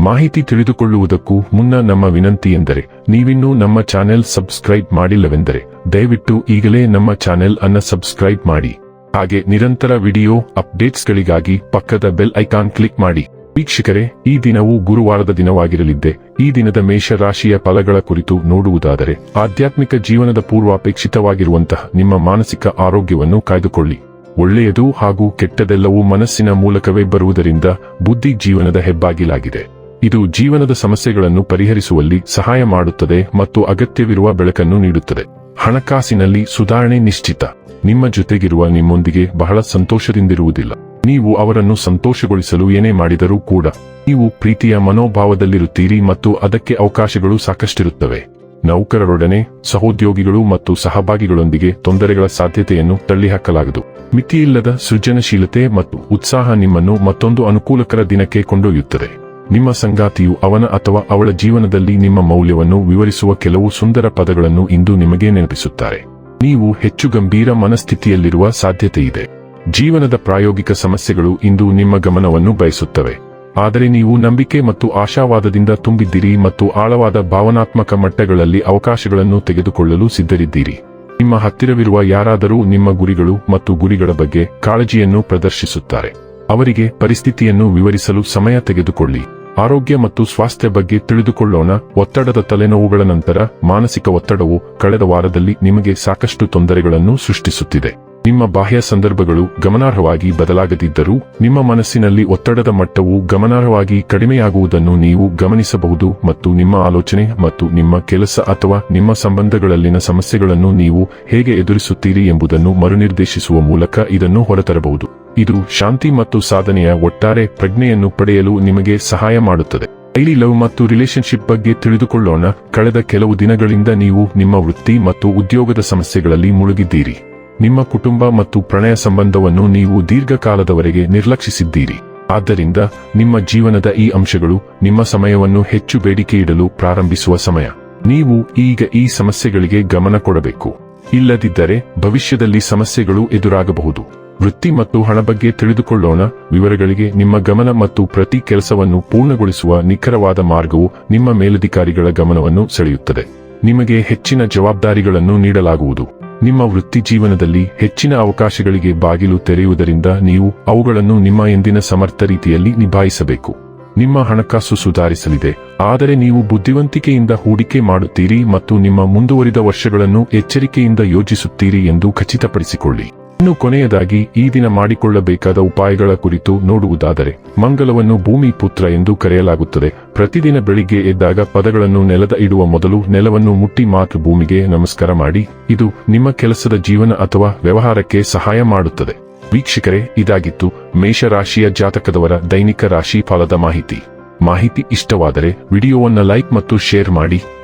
ಮಾಹಿತಿ ತಿಳಿದುಕೊಳ್ಳುವುದಕ್ಕೂ ಮುನ್ನ ನಮ್ಮ ವಿನಂತಿ ಎಂದರೆ, ನೀವಿನ್ನೂ ನಮ್ಮ ಚಾನೆಲ್ ಸಬ್ಸ್ಕ್ರೈಬ್ ಮಾಡಿಲ್ಲವೆಂದರೆ, ದಯವಿಟ್ಟು ಈಗಲೇ ನಮ್ಮ ಚಾನೆಲ್ ಅನ್ನ ಸಬ್ಸ್ಕ್ರೈಬ್ ಮಾಡಿ. ಹಾಗೆ ನಿರಂತರ ವಿಡಿಯೋ ಅಪ್ಡೇಟ್ಸ್ಗಳಿಗಾಗಿ ಪಕ್ಕದ ಬೆಲ್ ಐಕಾನ್ ಕ್ಲಿಕ್ ಮಾಡಿ. ವೀಕ್ಷಕರೇ, ಈ ದಿನವು ಗುರುವಾರದ ದಿನವಾಗಿರಲಿದ್ದೆ. ಈ ದಿನದ ಮೇಷರಾಶಿಯ ಫಲಗಳ ಕುರಿತು ನೋಡುವುದಾದರೆ, ಆಧ್ಯಾತ್ಮಿಕ ಜೀವನದ ಪೂರ್ವಾಪೇಕ್ಷಿತವಾಗಿರುವಂತಹ ನಿಮ್ಮ ಮಾನಸಿಕ ಆರೋಗ್ಯವನ್ನು ಕಾಯ್ದುಕೊಳ್ಳಿ. ಒಳ್ಳೆಯದು ಹಾಗೂ ಕೆಟ್ಟದೆಲ್ಲವೂ ಮನಸ್ಸಿನ ಮೂಲಕವೇ ಬರುವುದರಿಂದ ಬುದ್ಧಿ ಜೀವನದ ಹೆಬ್ಬಾಗಿಲಾಗಿದೆ. ಇದು ಜೀವನದ ಸಮಸ್ಯೆಗಳನ್ನು ಪರಿಹರಿಸುವಲ್ಲಿ ಸಹಾಯ ಮಾಡುತ್ತದೆ ಮತ್ತು ಅಗತ್ಯವಿರುವ ಬೆಳಕನ್ನು ನೀಡುತ್ತದೆ. ಹಣಕಾಸಿನಲ್ಲಿ ಸುಧಾರಣೆ ನಿಶ್ಚಿತ. ನಿಮ್ಮ ಜೊತೆಗಿರುವ ನಿಮ್ಮೊಂದಿಗೆ ಬಹಳ ಸಂತೋಷದಿಂದಿರುವುದಿಲ್ಲ. ನೀವು ಅವರನ್ನು ಸಂತೋಷಗೊಳಿಸಲು ಏನೇ ಮಾಡಿದರೂ ಕೂಡ, ನೀವು ಪ್ರೀತಿಯ ಮನೋಭಾವದಲ್ಲಿರುತ್ತೀರಿ ಮತ್ತು ಅದಕ್ಕೆ ಅವಕಾಶಗಳು ಸಾಕಷ್ಟಿರುತ್ತವೆ. ನೌಕರರೊಡನೆ ಸಹೋದ್ಯೋಗಿಗಳು ಮತ್ತು ಸಹಭಾಗಿಗಳೊಂದಿಗೆ ತೊಂದರೆಗಳ ಸಾಧ್ಯತೆಯನ್ನು ತಳ್ಳಿಹಾಕಲಾಗದು. ಮಿತಿಯಿಲ್ಲದ ಸೃಜನಶೀಲತೆ ಮತ್ತು ಉತ್ಸಾಹ ನಿಮ್ಮನ್ನು ಮತ್ತೊಂದು ಅನುಕೂಲಕರ ದಿನಕ್ಕೆ ಕೊಂಡೊಯ್ಯುತ್ತದೆ. ನಿಮ್ಮ ಸಂಗಾತಿಯು ಅವನ ಅಥವಾ ಅವಳ ಜೀವನದಲ್ಲಿ ನಿಮ್ಮ ಮೌಲ್ಯವನ್ನು ವಿವರಿಸುವ ಕೆಲವು ಸುಂದರ ಪದಗಳನ್ನು ಇಂದು ನಿಮಗೆ ನೆನಪಿಸುತ್ತಾರೆ. ನೀವು ಹೆಚ್ಚು ಗಂಭೀರ ಮನಸ್ಥಿತಿಯಲ್ಲಿರುವ ಸಾಧ್ಯತೆಯಿದೆ. ಜೀವನದ ಪ್ರಾಯೋಗಿಕ ಸಮಸ್ಯೆಗಳು ಇಂದು ನಿಮ್ಮ ಗಮನವನ್ನು ಬಯಸುತ್ತವೆ. ಆದರೆ ನೀವು ನಂಬಿಕೆ ಮತ್ತು ಆಶಾವಾದದಿಂದ ತುಂಬಿದ್ದೀರಿ ಮತ್ತು ಆಳವಾದ ಭಾವನಾತ್ಮಕ ಮಟ್ಟಗಳಲ್ಲಿ ಅವಕಾಶಗಳನ್ನು ತೆಗೆದುಕೊಳ್ಳಲು ಸಿದ್ಧರಿದ್ದೀರಿ. ನಿಮ್ಮ ಹತ್ತಿರವಿರುವ ಯಾರಾದರೂ ನಿಮ್ಮ ಗುರಿಗಳು ಮತ್ತು ಗುರಿಗಳ ಬಗ್ಗೆ ಕಾಳಜಿಯನ್ನು ಪ್ರದರ್ಶಿಸುತ್ತಾರೆ. ಅವರಿಗೆ ಪರಿಸ್ಥಿತಿಯನ್ನು ವಿವರಿಸಲು ಸಮಯ ತೆಗೆದುಕೊಳ್ಳಿ. ಆರೋಗ್ಯ ಮತ್ತು ಸ್ವಾಸ್ಥ್ಯ ಬಗ್ಗೆ ತಿಳಿದುಕೊಳ್ಳೋಣ. ಒತ್ತಡದ ತಲೆನೋವುಗಳ ನಂತರ ಮಾನಸಿಕ ಒತ್ತಡವು ಕಳೆದ ವಾರದಲ್ಲಿ ನಿಮಗೆ ಸಾಕಷ್ಟು ತೊಂದರೆಗಳನ್ನು ಸೃಷ್ಟಿಸುತ್ತಿದೆ. ನಿಮ್ಮ ಬಾಹ್ಯ ಸಂದರ್ಭಗಳು ಗಮನಾರ್ಹವಾಗಿ ಬದಲಾಗದಿದ್ದರೂ, ನಿಮ್ಮ ಮನಸ್ಸಿನಲ್ಲಿ ಒತ್ತಡದ ಮಟ್ಟವು ಗಮನಾರ್ಹವಾಗಿ ಕಡಿಮೆಯಾಗುವುದನ್ನು ನೀವು ಗಮನಿಸಬಹುದು ಮತ್ತು ನಿಮ್ಮ ಆಲೋಚನೆ ಮತ್ತು ನಿಮ್ಮ ಕೆಲಸ ಅಥವಾ ನಿಮ್ಮ ಸಂಬಂಧಗಳಲ್ಲಿನ ಸಮಸ್ಯೆಗಳನ್ನು ನೀವು ಹೇಗೆ ಎದುರಿಸುತ್ತೀರಿ ಎಂಬುದನ್ನು ಮರುನಿರ್ದೇಶಿಸುವ ಮೂಲಕ ಇದನ್ನು ಹೊರತರಬಹುದು. ಇದು ಶಾಂತಿ ಮತ್ತು ಸಾಧನೆಯ ಒಟ್ಟಾರೆ ಪ್ರಜ್ಞೆಯನ್ನು ಪಡೆಯಲು ನಿಮಗೆ ಸಹಾಯ ಮಾಡುತ್ತದೆ. ಡೈಲಿ ಲವ್ ಮತ್ತು ರಿಲೇಶನ್ಶಿಪ್ ಬಗ್ಗೆ ತಿಳಿದುಕೊಳ್ಳೋಣ. ಕಳೆದ ಕೆಲವು ದಿನಗಳಿಂದ ನೀವು ನಿಮ್ಮ ವೃತ್ತಿ ಮತ್ತು ಉದ್ಯೋಗದ ಸಮಸ್ಯೆಗಳಲ್ಲಿ ಮುಳುಗಿದ್ದೀರಿ. ನಿಮ್ಮ ಕುಟುಂಬ ಮತ್ತು ಪ್ರಣಯ ಸಂಬಂಧವನ್ನು ನೀವು ದೀರ್ಘಕಾಲದವರೆಗೆ ನಿರ್ಲಕ್ಷಿಸಿದ್ದೀರಿ. ಆದ್ದರಿಂದ ನಿಮ್ಮ ಜೀವನದ ಈ ಅಂಶಗಳು ನಿಮ್ಮ ಸಮಯವನ್ನು ಹೆಚ್ಚು ಬೇಡಿಕೆ ಇಡಲು ಪ್ರಾರಂಭಿಸುವ ಸಮಯ. ನೀವು ಈಗ ಈ ಸಮಸ್ಯೆಗಳಿಗೆ ಗಮನ ಕೊಡಬೇಕು. ಇಲ್ಲದಿದ್ದರೆ ಭವಿಷ್ಯದಲ್ಲಿ ಸಮಸ್ಯೆಗಳು ಎದುರಾಗಬಹುದು. ವೃತ್ತಿ ಮತ್ತು ಹಣ ಬಗ್ಗೆ ತಿಳಿದುಕೊಳ್ಳೋಣ. ವಿವರಗಳಿಗೆ ನಿಮ್ಮ ಗಮನ ಮತ್ತು ಪ್ರತಿ ಕೆಲಸವನ್ನು ಪೂರ್ಣಗೊಳಿಸುವ ನಿಖರವಾದ ಮಾರ್ಗವು ನಿಮ್ಮ ಮೇಲಧಿಕಾರಿಗಳ ಗಮನವನ್ನು ಸೆಳೆಯುತ್ತದೆ. ನಿಮಗೆ ಹೆಚ್ಚಿನ ಜವಾಬ್ದಾರಿಗಳನ್ನು ನೀಡಲಾಗುವುದು. ನಿಮ್ಮ ವೃತ್ತಿ ಜೀವನದಲ್ಲಿ ಹೆಚ್ಚಿನ ಅವಕಾಶಗಳಿಗೆ ಬಾಗಿಲು ತೆರೆಯುವುದರಿಂದ ನೀವು ಅವುಗಳನ್ನು ನಿಮ್ಮ ಎಂದಿನ ಸಮರ್ಥ ರೀತಿಯಲ್ಲಿ ನಿಭಾಯಿಸಬೇಕು. ನಿಮ್ಮ ಹಣಕಾಸು ಸುಧಾರಿಸಲಿದೆ. ಆದರೆ ನೀವು ಬುದ್ಧಿವಂತಿಕೆಯಿಂದ ಹೂಡಿಕೆ ಮಾಡುತ್ತೀರಿ ಮತ್ತು ನಿಮ್ಮ ಮುಂದುವರಿದ ವರ್ಷಗಳನ್ನು ಎಚ್ಚರಿಕೆಯಿಂದ ಯೋಜಿಸುತ್ತೀರಿ ಎಂದು ಖಚಿತಪಡಿಸಿಕೊಳ್ಳಿ. ಇನ್ನು ಕೊನೆಯದಾಗಿ ಈ ದಿನ ಮಾಡಿಕೊಳ್ಳಬೇಕಾದ ಉಪಾಯಗಳ ಕುರಿತು ನೋಡುವುದಾದರೆ, ಮಂಗಲವನ್ನು ಭೂಮಿ ಪುತ್ರ ಎಂದು ಕರೆಯಲಾಗುತ್ತದೆ. ಪ್ರತಿದಿನ ಬೆಳಿಗ್ಗೆ ಎದ್ದಾಗ ಪದಗಳನ್ನು ನೆಲದ ಇಡುವ ಮೊದಲು ನೆಲವನ್ನು ಮುಟ್ಟಿ ಮಾತು ಭೂಮಿಗೆ ನಮಸ್ಕಾರ ಮಾಡಿ, ಇದು ನಿಮ್ಮ ಕೆಲಸದ ಜೀವನ ಅಥವಾ ವ್ಯವಹಾರಕ್ಕೆ ಸಹಾಯ ಮಾಡುತ್ತದೆ. ವೀಕ್ಷಕರೇ, ಇದಾಗಿತ್ತು ಮೇಷರಾಶಿಯ ಜಾತಕದವರ ದೈನಿಕ ರಾಶಿ ಫಲದ ಮಾಹಿತಿ. ಮಾಹಿತಿ ಇಷ್ಟವಾದರೆ ವಿಡಿಯೋವನ್ನ ಲೈಕ್ ಮತ್ತು ಶೇರ್ ಮಾಡಿ.